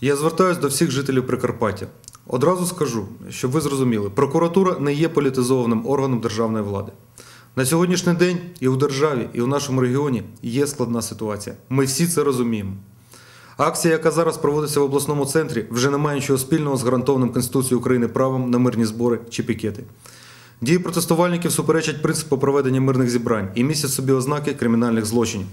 Я звертаюся до всіх жителів Прикарпаття. Одразу скажу, щоб ви зрозуміли, прокуратура не є політизованим органом державної влади. На сьогоднішній день і у державі, і у нашому регіоні є складна ситуація. Ми всі це розуміємо. Акція, яка зараз проводиться в обласному центрі, вже не має нічого спільного з гарантованим Конституцією України правом на мирні збори чи пікети. Дії протестувальників суперечать принципу проведення мирних зібрань і містять собі ознаки кримінальних злочинів.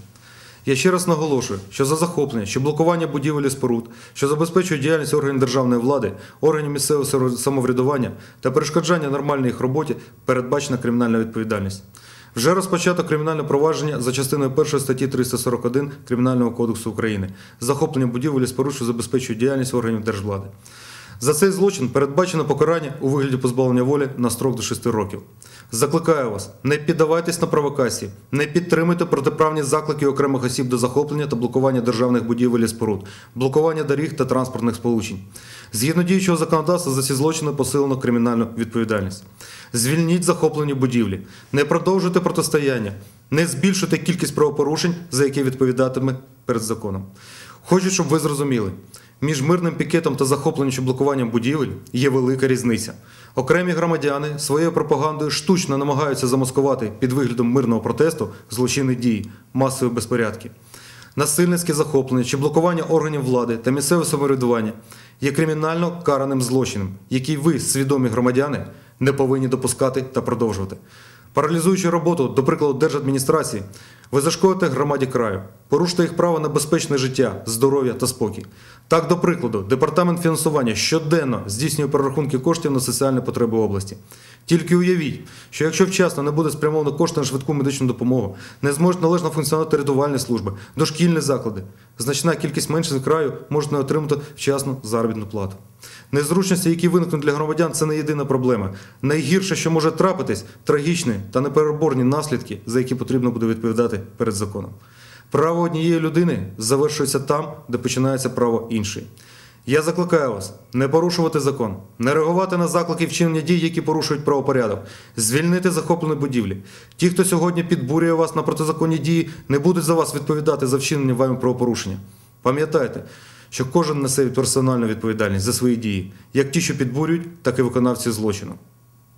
Я ще раз наголошую, що за захоплення, що блокування будівель і споруд, що забезпечують діяльність органів державної влади, органів місцевого самоврядування та перешкоджання нормальній їх роботі передбачена кримінальна відповідальність. Вже розпочато кримінальне провадження за частиною 1 статті 341 Кримінального кодексу України захоплення будівель і споруд, що забезпечують діяльність органів держвлади. За цей злочин передбачено покарання у вигляді позбавлення волі на строк до 6 років. Закликаю вас, не піддавайтесь на провокації, не підтримуйте протиправні заклики окремих осіб до захоплення та блокування державних будівель і споруд, блокування доріг та транспортних сполучень. Згідно діючого законодавства за ці злочини посилено кримінальну відповідальність. Звільніть захоплені будівлі, не продовжуйте протистояння, не збільшуйте кількість правопорушень, за які відповідатиме перед законом. Хочу, щоб ви зрозуміли. Між мирним пікетом та захопленням чи блокуванням будівель є велика різниця. Окремі громадяни своєю пропагандою штучно намагаються замаскувати під виглядом мирного протесту злочинні дії, масові безпорядки. Насильницьке захоплення чи блокування органів влади та місцеве самоврядування є кримінально караним злочином, який ви, свідомі громадяни, не повинні допускати та продовжувати. Паралізуючи роботу, до прикладу, держадміністрації, ви зашкодите громаді краю, порушите їх право на безпечне життя, здоров'я та спокій. Так, до прикладу, департамент фінансування щоденно здійснює перерахунки коштів на соціальні потреби області. Тільки уявіть, що якщо вчасно не буде спрямовано кошти на швидку медичну допомогу, не зможуть належно функціонувати рятувальні служби, дошкільні заклади, значна кількість меншин краю можуть не отримати вчасну заробітну плату. Незручності, які виникнуть для громадян, це не єдина проблема. Найгірше, що може трапитись, трагічні та непереборні наслідки, за які потрібно буде відповідати перед законом. Право однієї людини завершується там, де починається право іншої. Я закликаю вас не порушувати закон, не реагувати на заклики вчинення дій, які порушують правопорядок, звільнити захоплені будівлі. Ті, хто сьогодні підбурює вас на протизаконні дії, не будуть за вас відповідати за вчинення вами правопорушення. Пам'ятайте, що кожен несе персональну відповідальність за свої дії, як ті, що підбурюють, так і виконавці злочину.